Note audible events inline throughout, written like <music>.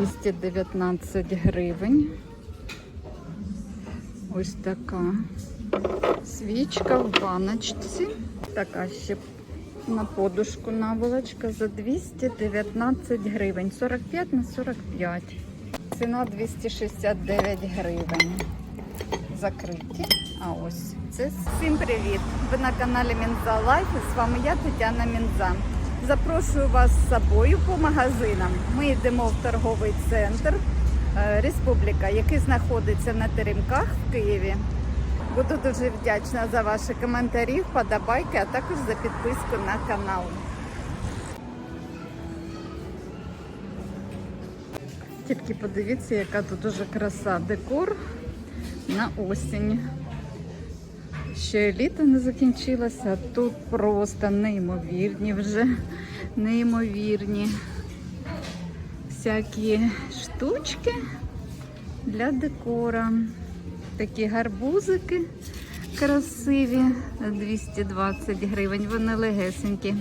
219 гривень. Ось така свічка в баночці. Така ще на подушку наволочка за 219 гривень. 45 на 45. Ціна 269 гривень. Закриті. А ось це всім привіт! Ви на каналі Мінза Лайф з вами я Тетяна Мінза. Запрошую вас з собою по магазинам. Ми йдемо в торговий центр е, Республіка, який знаходиться на Теремках в Києві. Буду дуже вдячна за ваші коментарі, вподобайки, а також за підписку на канал. Тільки подивіться, яка тут уже краса декор на осінь. Ще літо не закінчилося, тут просто неймовірні вже, неймовірні всякі штучки для декора. Такі гарбузики красиві, 220 гривень, вони легесенькі.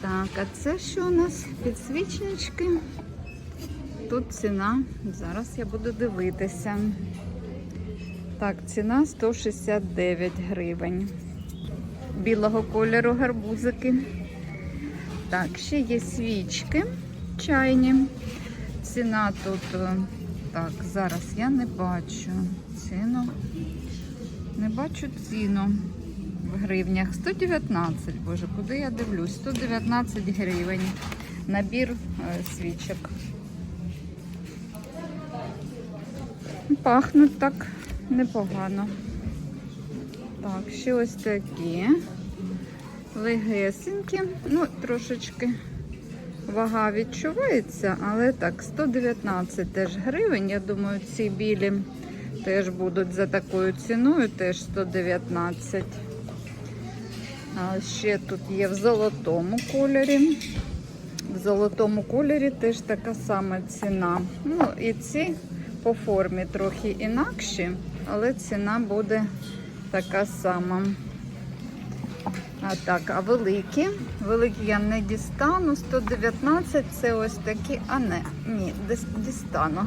Так, а це що у нас? Підсвічнички. Тут ціна, зараз я буду дивитися. Так, ціна 169 гривень. Білого кольору гарбузики. Так, ще є свічки чайні. Ціна тут, е, так, зараз я не бачу ціну. Не бачу ціну в гривнях. 119, боже, куди я дивлюсь? 119 гривень. Набір е, свічок. Пахнуть так непогано. Так, ще ось такі. Легесенькі. Ну, трошечки вага відчувається, але так, 119 теж гривень. Я думаю, ці білі теж будуть за такою ціною, теж 119. А ще тут є в золотому кольорі. В золотому кольорі теж така сама ціна. Ну, і ці по формі трохи інакші, але ціна буде така сама. А так, а великі? Великі я не дістану. 119 це ось такі, а не, ні, дістану.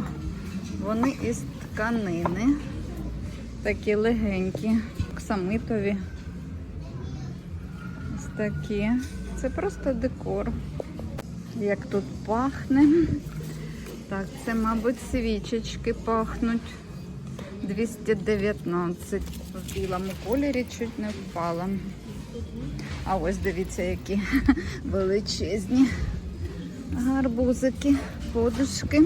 Вони із тканини. Такі легенькі, оксамитові. Ось такі. Це просто декор. Як тут пахне. Так, це, мабуть, свічечки пахнуть. 219 в білому кольорі чуть не впала. А ось дивіться, які <laughs> величезні гарбузики, подушки.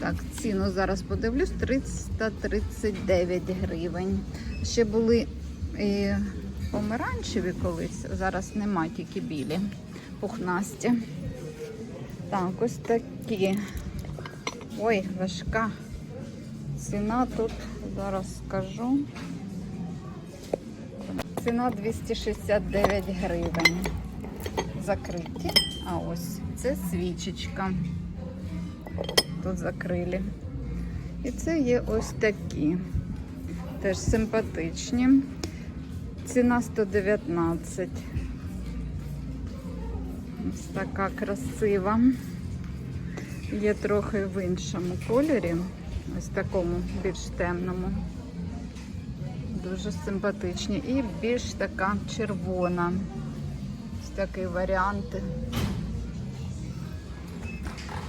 Так, ціну зараз подивлюсь, 339 гривень. Ще були і помаранчеві колись, зараз нема, тільки білі, пухнасті. Так, ось такі. Ой, важка. Ціна тут, зараз скажу. Ціна 269 гривень. Закриті. А ось це свічечка. Тут закрили. І це є ось такі. Теж симпатичні. Ціна 119. Ось така красива. Є трохи в іншому кольорі, ось такому більш темному. Дуже симпатичні. І більш така червона. Ось такий варіант.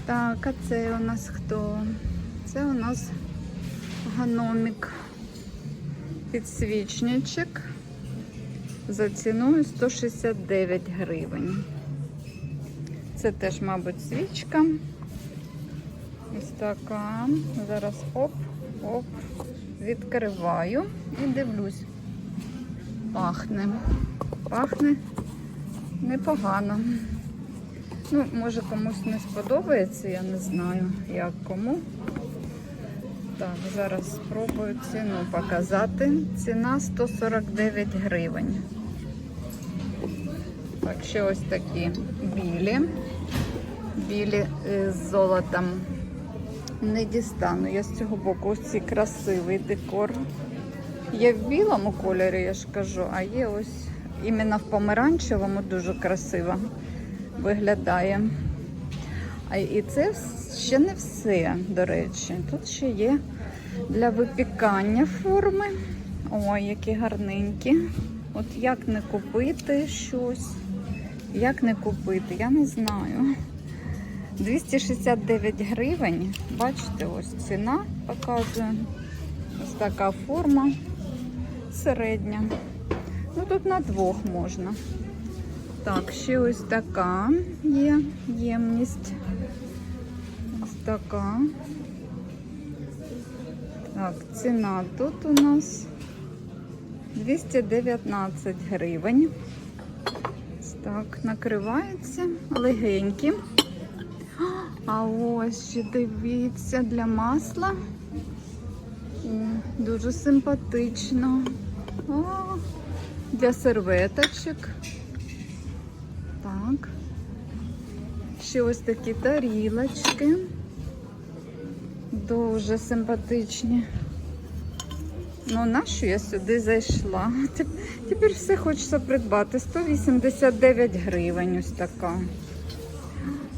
Так, а це у нас хто? Це у нас гономік. Підсвічничок за ціною 169 гривень. Це теж, мабуть, свічка. Ось така. Зараз оп, оп, відкриваю і дивлюсь. Пахне. Пахне непогано. Ну, може комусь не сподобається, я не знаю, як кому. Так, зараз спробую ціну показати. Ціна 149 гривень. Так, ще ось такі білі. Білі е, з золотом. Не дістану. Я з цього боку ось цей красивий декор. Є в білому кольорі, я ж кажу, а є ось іменно в помаранчевому дуже красиво виглядає. А і це ще не все, до речі. Тут ще є для випікання форми. Ой, які гарненькі. От як не купити щось? Як не купити? Я не знаю. 269 гривень. Бачите, ось ціна показує. Ось така форма середня. Ну тут на двох можна. Так, ще ось така є ємність. Ось така. Так, ціна тут у нас 219 гривень. Ось Так, накривається легенькі. А ось ще дивіться для масла. Дуже симпатично. О, для серветочок. Так. Ще ось такі тарілочки. Дуже симпатичні. Ну, нащо я сюди зайшла? Тепер все хочеться придбати. 189 гривень ось така.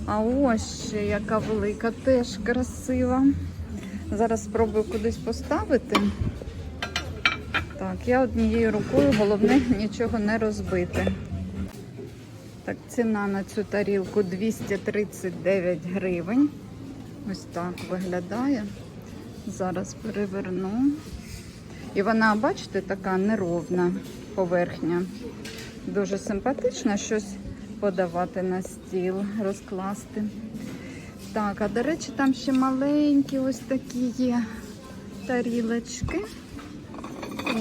А ось ще яка велика, теж красива. Зараз спробую кудись поставити. Так, я однією рукою, головне <laughs> нічого не розбити. Так, ціна на цю тарілку 239 гривень. Ось так виглядає. Зараз переверну. І вона, бачите, така неровна поверхня. Дуже симпатично щось подавати на стіл, розкласти. Так, а до речі, там ще маленькі ось такі є тарілочки.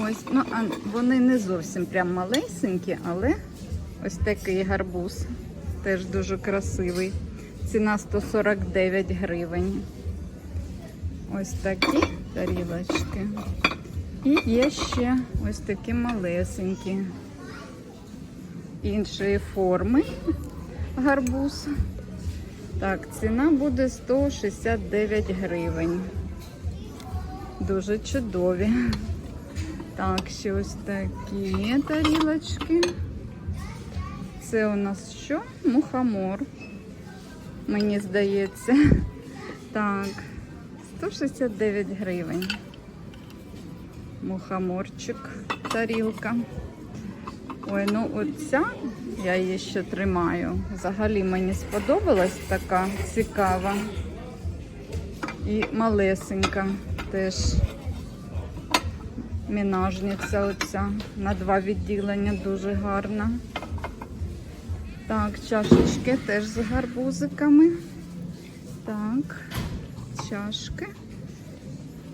Ось, ну, а вони не зовсім прям малесенькі, але ось такий гарбуз. Теж дуже красивий. Ціна 149 гривень. Ось такі тарілочки. І є ще ось такі малесенькі. Іншої форми гарбуз. Так, ціна буде 169 гривень. Дуже чудові. Так, ще ось такі тарілочки. Це у нас що? Мухомор. Мені здається. Так, 169 гривень. Мухоморчик, тарілка. Ой, ну оця, я її ще тримаю. Взагалі мені сподобалась така цікава. І малесенька теж мінажниця оця на два відділення дуже гарна. Так, чашечки теж з гарбузиками. Так, чашки.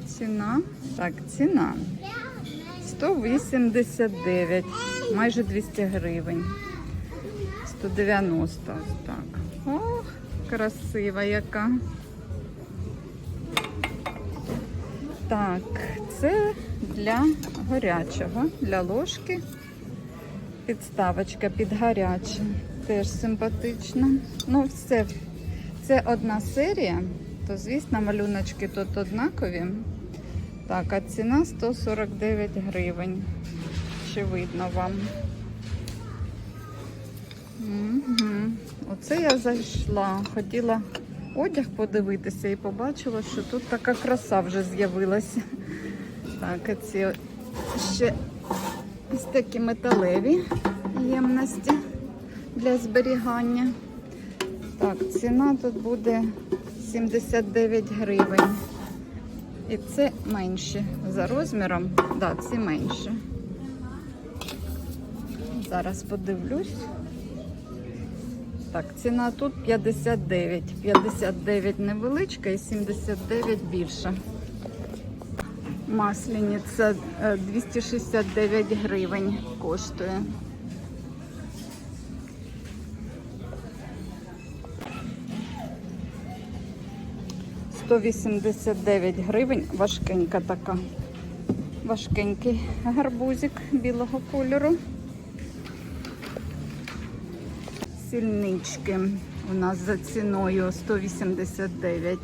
Ціна. Так, ціна. 189, майже 200 гривень. 190, так. Ох, красива яка. Так, це для гарячого, для ложки. Підставочка під гаряче. Теж симпатична. Ну, все. Це одна серія, то, звісно, малюночки тут однакові. Так, а ціна 149 гривень. Чи видно вам? Угу. Оце я зайшла. Хотіла одяг подивитися і побачила, що тут така краса вже з'явилася. Так, ці ще ось такі металеві ємності для зберігання. Так, ціна тут буде 79 гривень. І це менше за розміром. Так, да, ці менше. Зараз подивлюсь. Так, ціна тут 59. 59 невеличка і 79 більша. Масляниця е, 269 гривень коштує. Сто вісімдесят дев'ять гривень, важкенька така. Важкенький гарбузик білого кольору. Сільнички у нас за ціною 189.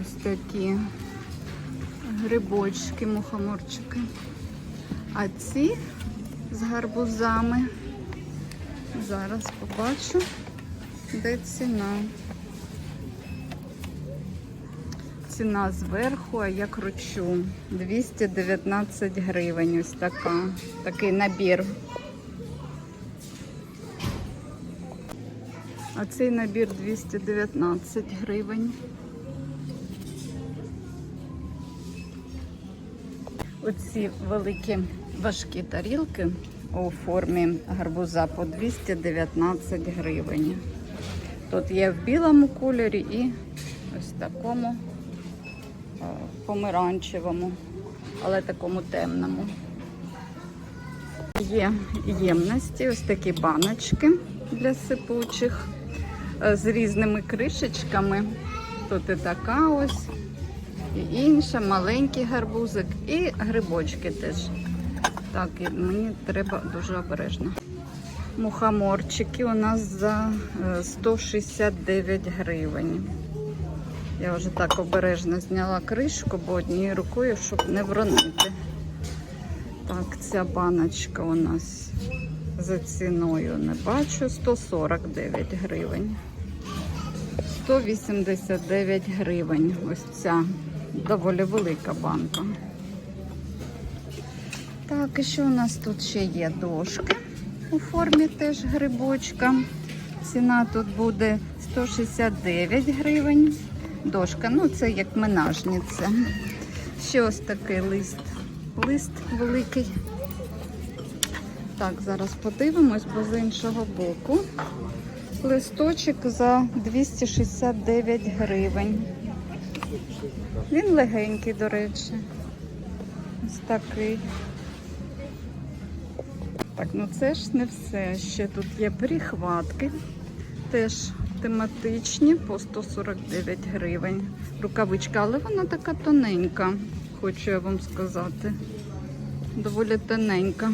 Ось такі грибочки, мухоморчики. А ці з гарбузами. Зараз побачу, де ціна. ціна зверху, а я кручу. 219 гривень. Ось така. Такий набір. А цей набір 219 гривень. Оці великі важкі тарілки у формі гарбуза по 219 гривень. Тут є в білому кольорі і ось такому е, помаранчевому, але такому темному. Є ємності, ось такі баночки для сипучих з різними кришечками. Тут і така ось, і інша, маленький гарбузик, і грибочки теж. Так, і мені треба дуже обережно. Мухоморчики у нас за е, 169 гривень. Я вже так обережно зняла кришку, бо однією рукою, щоб не вронити. Так, ця баночка у нас за ціною не бачу 149 гривень. 189 гривень. Ось ця доволі велика банка. Так, і що у нас тут ще є дошки у формі теж грибочка. Ціна тут буде 169 гривень. Дошка, ну це як менажниця. Ще ось такий лист. Лист великий. Так, зараз подивимось, бо з іншого боку. Листочок за 269 гривень. Він легенький, до речі. Ось такий. Так, ну це ж не все. Ще тут є прихватки, теж тематичні по 149 гривень. Рукавичка, але вона така тоненька, хочу я вам сказати. Доволі тоненька.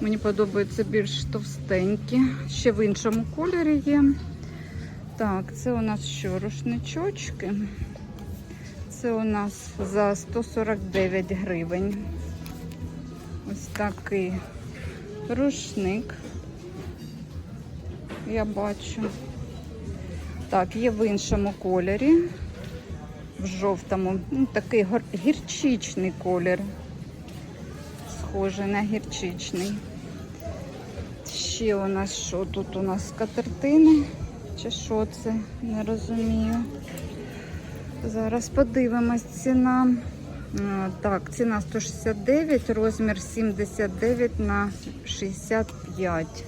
Мені подобаються більш товстенькі. Ще в іншому кольорі є. Так, це у нас що, рушничочки. Це у нас за 149 гривень. Ось такий рушник. Я бачу. Так, є в іншому кольорі. В жовтому. Ну, такий гірчичний колір. Схожий на гірчичний. Ще у нас що тут у нас скатертини? Чи що це? Не розумію. Зараз подивимось ціна. Так, ціна 169, розмір 79 на 65.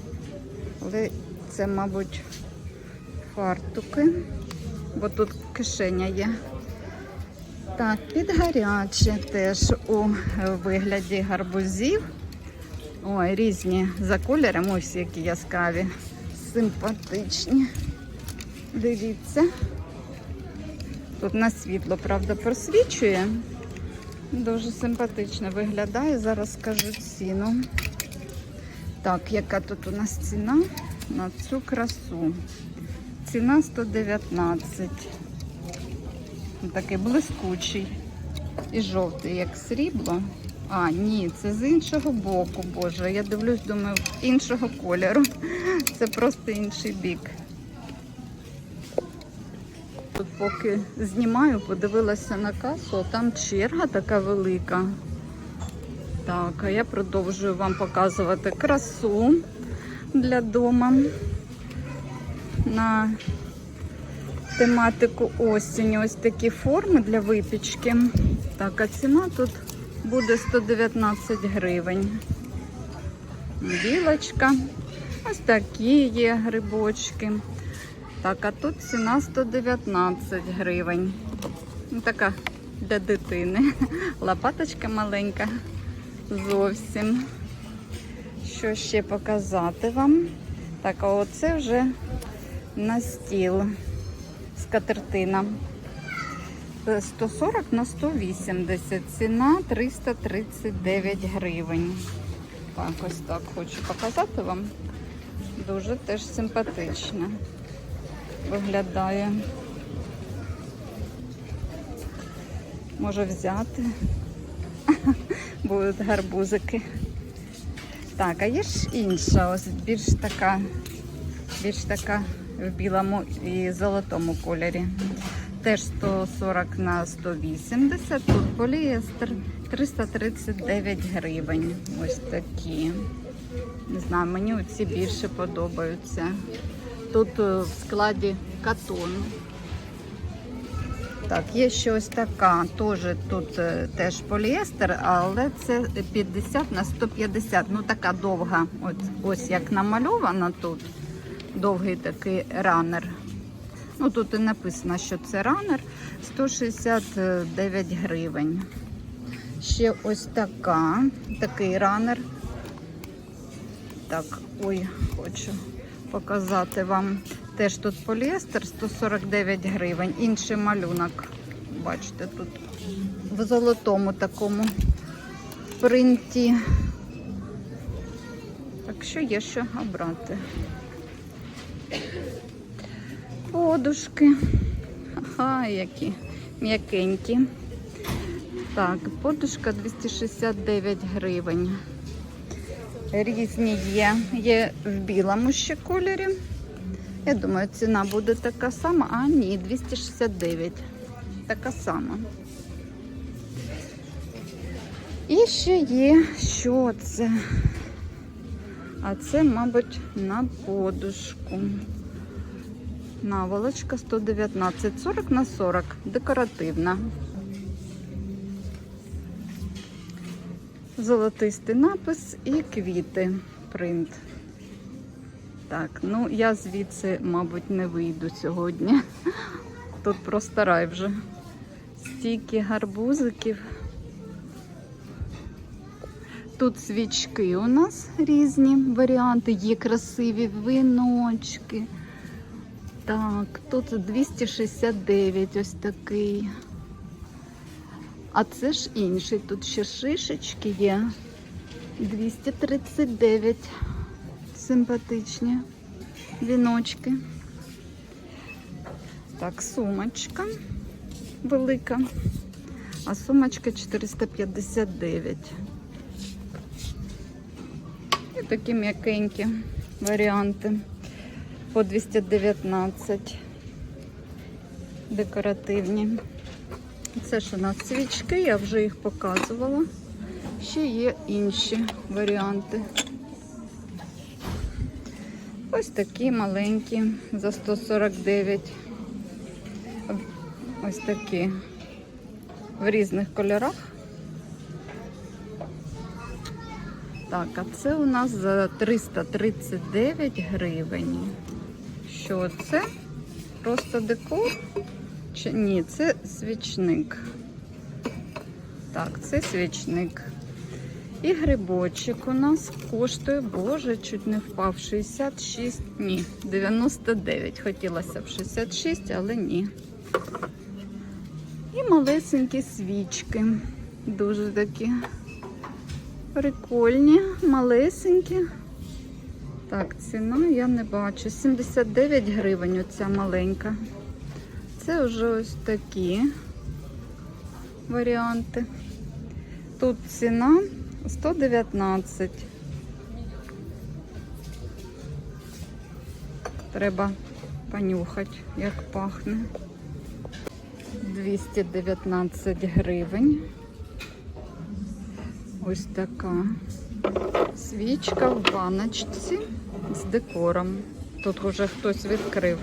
Але це, мабуть, фартуки, бо тут кишеня є. Так, підгаряче теж у вигляді гарбузів. Ой, різні за кольором, ось які яскраві, симпатичні. Дивіться. Тут на світло, правда, просвічує. Дуже симпатично виглядає. Зараз скажу ціну. Так, яка тут у нас ціна на цю красу? Ціна 119. Такий блискучий і жовтий, як срібло. А, ні, це з іншого боку, боже. Я дивлюсь, думаю, іншого кольору. Це просто інший бік. Тут поки знімаю, подивилася на касу, там черга така велика. Так, а я продовжую вам показувати красу для дома на тематику осінь. Ось такі форми для випічки. Так, а ціна тут буде 119 гривень. Білочка. Ось такі є грибочки. Так, а тут ціна 119 гривень. Ну, така для дитини. Лопаточка маленька. Зовсім. Що ще показати вам? Так, а оце вже на стіл. Скатертина. 140 на 180. Ціна 339 гривень. Так, ось так хочу показати вам. Дуже теж симпатично виглядає. Може взяти. <laughs> Будуть гарбузики. Так, а є ж інша, ось більш така, більш така в білому і золотому кольорі. теж 140 на 180. Тут поліестер 339 гривень. Ось такі. Не знаю, мені оці більше подобаються. Тут е, в складі катон. Так, є ще ось така, теж тут е, теж поліестер, але це 50 на 150. Ну така довга. Ось, ось як намальована тут. Довгий такий ранер. Ну тут і написано, що це ранер 169 гривень. Ще ось така, такий ранер. Так, ой, хочу показати вам. Теж тут поліестер 149 гривень. Інший малюнок. Бачите, тут в золотому такому принті. Так що є що обрати. Подушки. Ага, які м'якенькі. Так, подушка 269 гривень. Різні є. Є в білому ще кольорі. Я думаю, ціна буде така сама. А, ні, 269. Така сама. І ще є, що це? А це, мабуть, на подушку. Наволочка 119, 40 на 40, декоративна. Золотистий напис і квіти принт. Так, ну я звідси, мабуть, не вийду сьогодні. Тут просто рай вже. Стільки гарбузиків. Тут свічки у нас різні варіанти, є красиві виночки. Так, тут 269 ось такий. А це ж інший. Тут ще шишечки є. 239. Симпатичні віночки. Так, сумочка велика. А сумочка 459. І такі м'якенькі варіанти по 219 декоративні. Це ж у нас свічки, я вже їх показувала. Ще є інші варіанти. Ось такі маленькі за 149. Ось такі в різних кольорах. Так, а це у нас за 339 гривень. Що це? Просто декор? Чи ні, це свічник. Так, це свічник. І грибочок у нас коштує, боже, чуть не впав. 66, ні, 99. Хотілося б 66, але ні. І малесенькі свічки. Дуже такі прикольні, малесенькі. Так, ціна я не бачу. 79 гривень оця маленька. Це вже ось такі варіанти. Тут ціна 119. Треба понюхати, як пахне. 219 гривень. Ось така свічка в баночці з декором. Тут вже хтось відкрив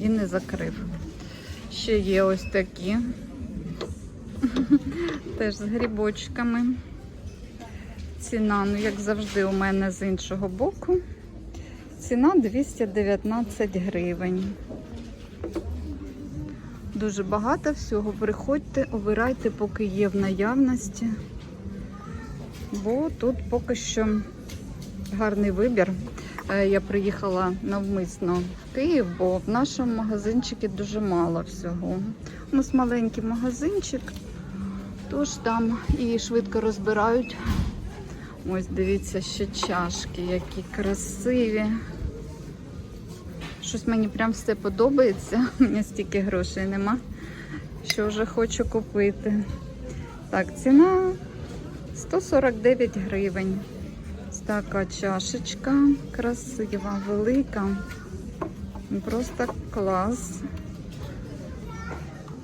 і не закрив. Ще є ось такі. <laughs> Теж з грибочками. Ціна, ну, як завжди, у мене з іншого боку. Ціна 219 гривень. Дуже багато всього. Приходьте, обирайте, поки є в наявності. Бо тут поки що гарний вибір. Е, Я приїхала навмисно в Київ, бо в нашому магазинчику дуже мало всього. У нас маленький магазинчик, тож там і швидко розбирають. Ось дивіться, ще чашки, які красиві. Щось мені прям все подобається. <laughs> У мене стільки грошей нема, що вже хочу купити. Так, ціна 149 гривень. Така чашечка красива, велика. Просто клас.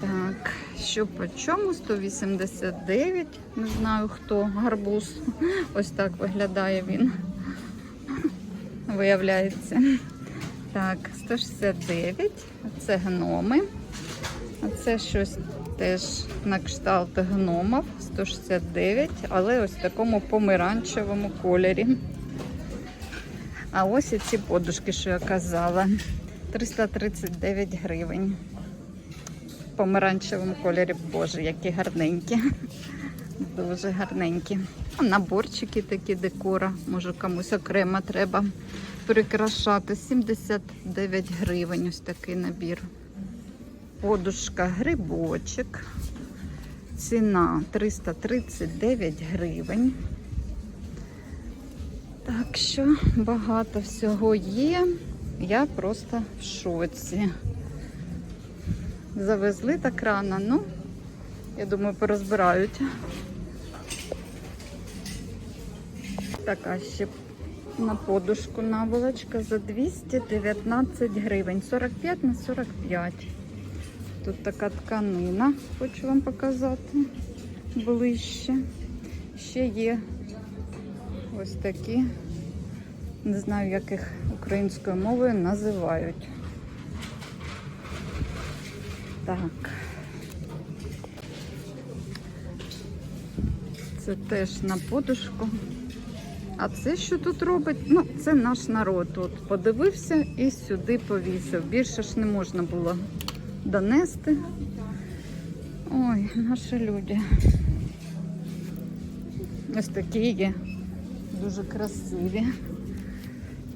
Так, що по чому? 189. Не знаю хто. Гарбуз. Ось так виглядає він. <laughs> Виявляється. Так, 169. Це гноми. А це щось теж на кшталт гномів. 169, але ось в такому помаранчевому кольорі. А ось і ці подушки, що я казала. 339 гривень. В помаранчевому кольорі, боже, які гарненькі. Дуже гарненькі. Наборчики такі декора. Може комусь окремо треба прикрашати. 79 гривень ось такий набір. Подушка грибочок. Ціна 339 гривень. Так що багато всього є. Я просто в шоці. Завезли так рано, ну, я думаю, порозбирають. Така ще на подушку наволочка за 219 гривень. 45 на 45. Тут така тканина, хочу вам показати ближче. Ще є ось такі, не знаю, як їх українською мовою називають. Так. Це теж на подушку. А це що тут робить? Ну, це наш народ тут подивився і сюди повісив. Більше ж не можна було донести. Ой, наші люди. Ось такі є. Дуже красиві.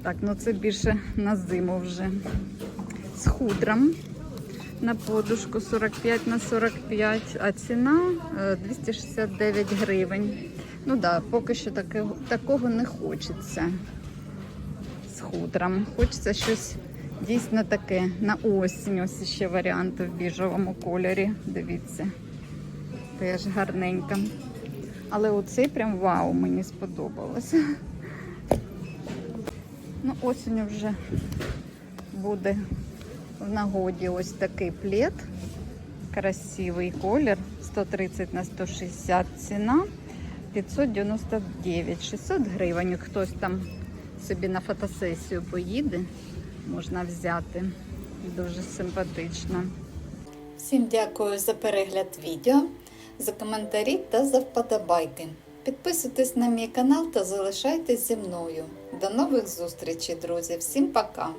Так, ну це більше на зиму вже. З худром на подушку 45 на 45, а ціна е, 269 гривень. Ну так, да, поки що таке, такого не хочеться з худром. Хочеться щось дійсно таке на осінь. Ось ще варіанти в біжовому кольорі. Дивіться, теж гарненько. Але оцей прям вау, мені сподобалося. Ну, осінь вже буде в нагоді ось такий плед. Красивий колір. 130 на 160 ціна. 599, 600 гривень. Хтось там собі на фотосесію поїде, можна взяти. Дуже симпатично. Всім дякую за перегляд відео, за коментарі та за вподобайки. Підписуйтесь на мій канал та залишайтесь зі мною. До нових зустрічей, друзі. Всім пока!